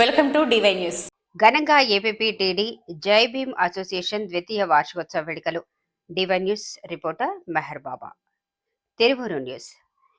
Welcome to DY news. ఘనంగా APPTD Jai Bhim association ద్వితీయ వార్షికోత్సవ వేడుకలు. DY news reporter Meher Baba. Teruvuru news.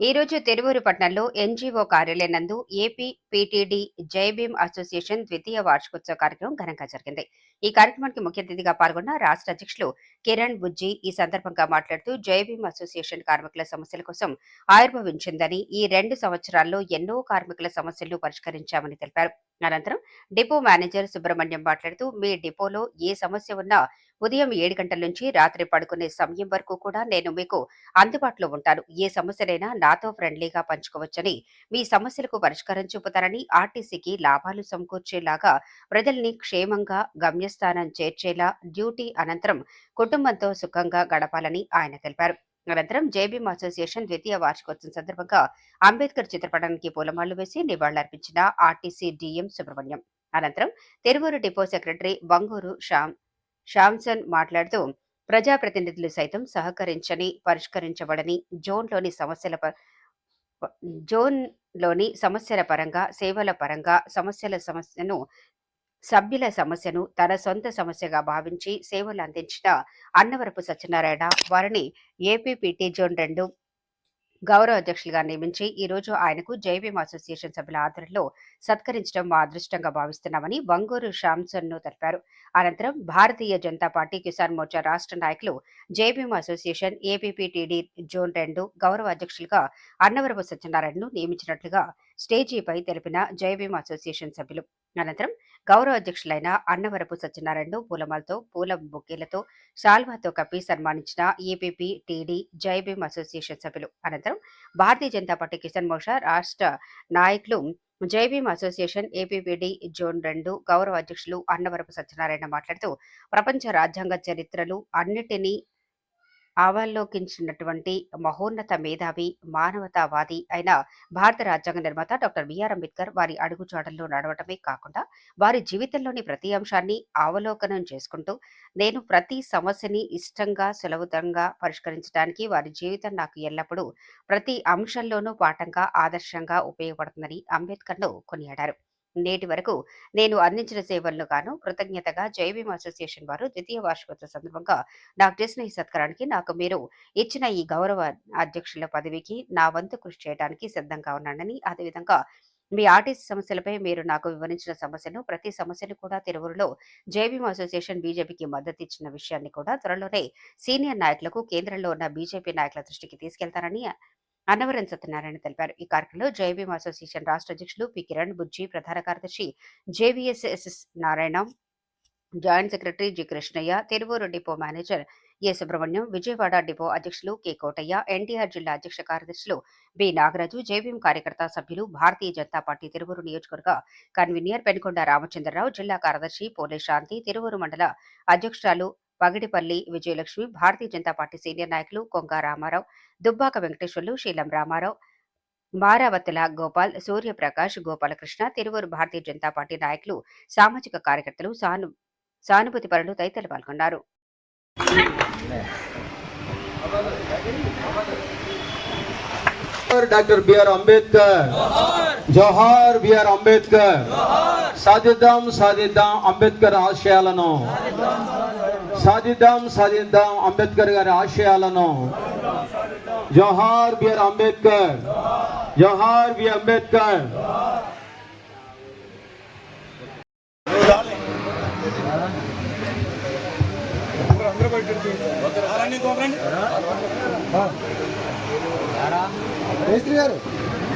ఈ రోజు పట్టణంలో ఎన్జీఓ కార్యాలయం నందు ఏపీ పీటీడీ జై భీమ్ అసోసియేషన్ ద్వితీయ వార్షికోత్సవ కార్యక్రమం ఘనంగా జరిగింది. ఈ కార్యక్రమానికి ముఖ్య అతిథిగా పాల్గొన్న రాష్ట్ర అధ్యక్షులు కిరణ్ బుజ్జి ఈ సందర్భంగా మాట్లాడుతూ జైభీమ్ అసోసియేషన్ కార్మికుల సమస్యల కోసం ఆవిర్భవించిందని ఈ రెండు సంవత్సరాల్లో ఎన్నో కార్మికుల సమస్యలను పరిష్కరించామని తెలిపారు. అనంతరం డిపో మేనేజర్ సుబ్రహ్మణ్యం మాట్లాడుతూ మీ డిపోలో ఏ సమస్య ఉన్నా ఉదయం ఏడు గంటల నుంచి రాత్రి పడుకునే సమయం వరకు కూడా నేను మీకు అందుబాటులో ఉంటాను. ఏ సమస్యలైనా నాతో ఫ్రెండ్లీగా పంచుకోవచ్చని మీ సమస్యలకు పరిష్కారం చూపుతారని ఆర్టీసీకి లాభాలు సమకూర్చేలాగా ప్రజల్ని క్షేమంగా గమ్యస్థానం చేర్చేలా డ్యూటీ అనంతరం కుటుంబంతో సుఖంగా గడపాలని ఆయన తెలిపారు. అనంతరం జేబీఎం అసోసియేషన్ ద్వితీయ వార్షికోత్సవం సందర్భంగా అంబేద్కర్ చిత్రపటానికి పూలమాళ్ళు వేసి నివాళులర్పించిన ఆర్టీసీ డీఎం సుబ్రహ్మణ్యం. అనంతరం Tiruvuru depot secretary Banguru Shyam Samson మాట్లాడుతూ ప్రజాప్రతినిధులు సైతం సహకరించని పరిష్కరించబడని జోన్లోని సమస్యల జోన్లోని సమస్యల పరంగా సేవల పరంగా సమస్యల సమస్యను సభ్యుల సమస్యను తన సొంత సమస్యగా భావించి సేవలు అందించిన అన్నవరపు సత్యనారాయణ వారిని ఏపీపీటీ జోన్ రెండు గౌరవ అధ్యక్షులుగా నియమించి ఈ రోజు ఆయనకు జైభీమ్ అసోసియేషన్ సభ్యుల ఆధ్వర్యంలో సత్కరించడం మా అదృష్టంగా భావిస్తున్నామని వంగూరు శ్యామ్సన్ను తెలిపారు. అనంతరం భారతీయ జనతా పార్టీ కిసాన్ మోర్చా రాష్ట్ర నాయకులు జైభీమ్ అసోసియేషన్ ఏపీపీటీడీ జోన్ రెండు గౌరవ అధ్యక్షులుగా అన్నవరపు సత్యనారాయణను నియమించినట్లుగా స్టేజీపై తెలిపిన జైభీమ్ అసోసియేషన్ సభ్యులు అనంతరం గౌరవ అధ్యక్షులైన అన్నవరపు సత్యనారాయణను పూలమాలతో పూల బొకేలతో శాల్వాతో కప్పి సన్మానించిన ఏపీపీ టీడీ జైభీమ్ అసోసియేషన్ సభ్యులు. అనంతరం భారతీయ జనతా పార్టీ కిసాన్ మోర్చా రాష్ట్ర నాయకులు జైభీమ్ అసోసియేషన్ ఏపీపీడీ జోన్ రెండు గౌరవ అధ్యక్షులు అన్నవరపు సత్యనారాయణ మాట్లాడుతూ ప్రపంచ రాజ్యాంగ చరిత్రలు అన్నిటినీ అవలోకించినటువంటి మహోన్నత మేధావి మానవతావాది అయిన భారత రాజ్యాంగ నిర్మాత డాక్టర్ బిఆర్ అంబేద్కర్ వారి అడుగుజాడల్లో నడవటమే కాకుండా వారి జీవితంలోని ప్రతి అంశాన్ని అవలోకనం చేసుకుంటూ నేను ప్రతి సమస్యని ఇష్టంగా సులభతరంగా పరిష్కరించడానికి వారి జీవితం నాకు ఎల్లప్పుడూ ప్రతి అంశంలోనూ పాఠంగా ఆదర్శంగా ఉపయోగపడుతుందని అంబేద్కర్ను కొనియాడారు. నేటి వరకు నేను అందించిన సేవలను గాను కృతజ్ఞతగా జైభీమ్ అసోసియేషన్ వారు ద్వితీయ వార్షికోత్సవ సందర్భంగా నాకు చేసిన ఈ సత్కారానికి నాకు మీరు ఇచ్చిన ఈ గౌరవ అధ్యక్షుల పదవికి నా వంతు కృషి చేయడానికి సిద్ధంగా ఉన్నానని అదేవిధంగా మీ ఆర్టీసీ సమస్యలపై మీరు నాకు వివరించిన సమస్యను ప్రతి సమస్యను కూడా తిరువురులో జేబీఎం అసోసియేషన్ బీజేపీకి మద్దతు ఇచ్చిన విషయాన్ని కూడా త్వరలోనే సీనియర్ నాయకులకు కేంద్రంలో ఉన్న బీజేపీ నాయకుల దృష్టికి తీసుకెళ్తారని అన్నవరం సత్యనారాయణ తెలిపారు. ఈ కార్యక్రమంలో జేబీఎం అసోసియేషన్ రాష్ట్ర అధ్యక్షులు పి కిరణ్ బుజ్జి ప్రధాన కార్యదర్శి JVSSS Narayana joint secretary G Krishnaiah Tiruvuru depot manager A Subrahmanyam Vijayawada depot అధ్యక్షులు కె కోటయ్య ఎన్టీఆర్ జిల్లా అధ్యక్ష కార్యదర్శులు బి నాగరాజు జేబీఎం కార్యకర్త సభ్యులు భారతీయ జనతా పార్టీ తిరువూరు నియోజకవర్గ కన్వీనర్ పెనుకొండ రామచంద్రరావు జిల్లా కార్యదర్శి పోలే శాంతి తిరువూరు మండల అధ్యక్షురాలు పగిడిపల్లి విజయలక్ష్మి భారతీయ జనతా పార్టీ సీనియర్ నాయకులు కొంగ రామారావు దుబ్బాక వెంకటేశ్వర్లు శీలం రామారావు మారావతుల గోపాల్ సూర్యప్రకాష్ గోపాలకృష్ణ తిరువూరు భారతీయ జనతా పార్టీ నాయకులు సామాజిక కార్యకర్తలు సాను సానుభూతి పరులు తదితరులు పాల్గొన్నారు. Doctor BR Ambedkar. జోహార్ బిఆర్ అంబేద్కర్ సాధిద్దాం సాధిద్దాం అంబేద్కర్ ఆశయాలను సాధిద్దాం సాధిద్దాం అంబేద్కర్ గారి ఆశయాలను జోహార్ బిఆర్ అంబేద్కర్ జోహార్ బి అంబేద్కర్ మేస్త్రి గారు మేస్త్రి గారు ఇటు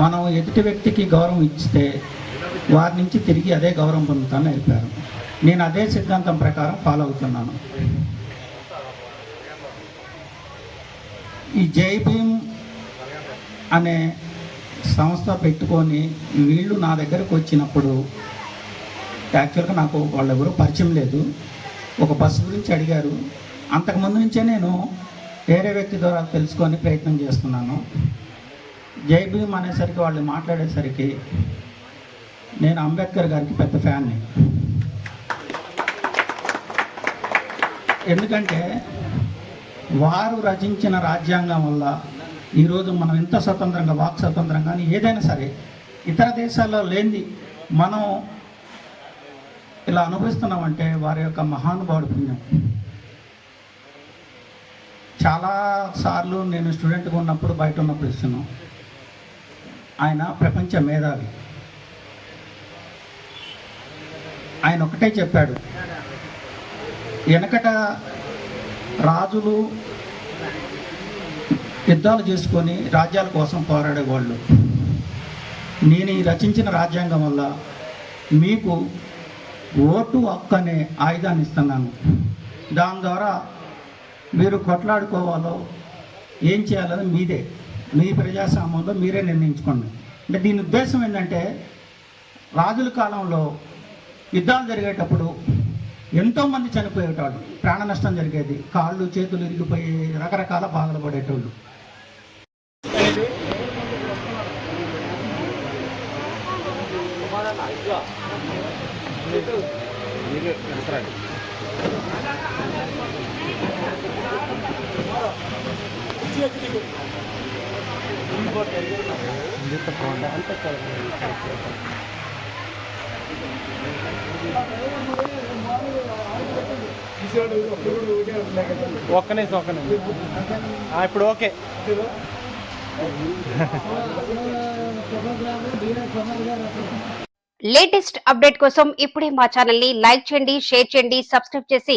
మనం ఎదుటి వ్యక్తికి గౌరవం ఇస్తే వారి నుంచి తిరిగి అదే గౌరవం పొందుతాను నేర్పారు నేను అదే సిద్ధాంతం ప్రకారం ఫాలో అవుతున్నాను. ఈ జై భీమ్ అనే సంస్థ పెట్టుకొని వీళ్ళు నా దగ్గరకు వచ్చినప్పుడు యాక్చువల్గా నాకు వాళ్ళెవరూ పరిచయం లేదు. ఒక బస్సు గురించి అడిగారు. అంతకుముందు నుంచే నేను వేరే వ్యక్తి ద్వారా తెలుసుకొని ప్రయత్నం చేస్తున్నాను. జై భీమ్ అనేసరికి వాళ్ళు మాట్లాడేసరికి నేను అంబేద్కర్ గారికి పెద్ద ఫ్యాన్ని. ఎందుకంటే వారు రచించిన రాజ్యాంగం వల్ల ఈరోజు మనం ఎంత స్వతంత్రంగా వాక్ స్వతంత్రం కానీ ఏదైనా సరే ఇతర దేశాల్లో లేనిది మనం ఇలా అనుభవిస్తున్నామంటే వారి యొక్క మహానుభావుడు పుణ్యం. చాలా సార్లు నేను స్టూడెంట్గా ఉన్నప్పుడు బయట ఉన్నప్పుడు ఇస్తున్నాను ఆయన ప్రపంచ మేధావి. ఆయన ఒకటే చెప్పాడు. వెనకట రాజులు యుద్ధాలు చేసుకొని రాజ్యాల కోసం పోరాడేవాళ్ళు నేను ఈ రచించిన రాజ్యాంగం వల్ల మీకు ఓటు హక్కు అనే ఆయుధాన్ని ఇస్తున్నాను. దాని ద్వారా మీరు కొట్లాడుకోవాలో ఏం చేయాలో మీదే. మీ ప్రజాస్వామ్యంలో మీరే నిర్ణయించుకోండి. అంటే దీని ఉద్దేశం ఏంటంటే రాజుల కాలంలో యుద్ధాలు జరిగేటప్పుడు ఎంతోమంది చనిపోయేటవాళ్ళు ప్రాణ నష్టం జరిగేది కాళ్ళు చేతులు ఇరిగిపోయి రకరకాల బాధలు పడేటోళ్ళు. ఒక్క నిమిషం ఒక్క నిమిషం. ఇప్పుడు ఓకే. లేటెస్ట్ అప్డేట్ కోసం ఇప్పుడే మా ఛానల్ని లైక్ చేయండి షేర్ చేయండి సబ్స్క్రైబ్ చేసి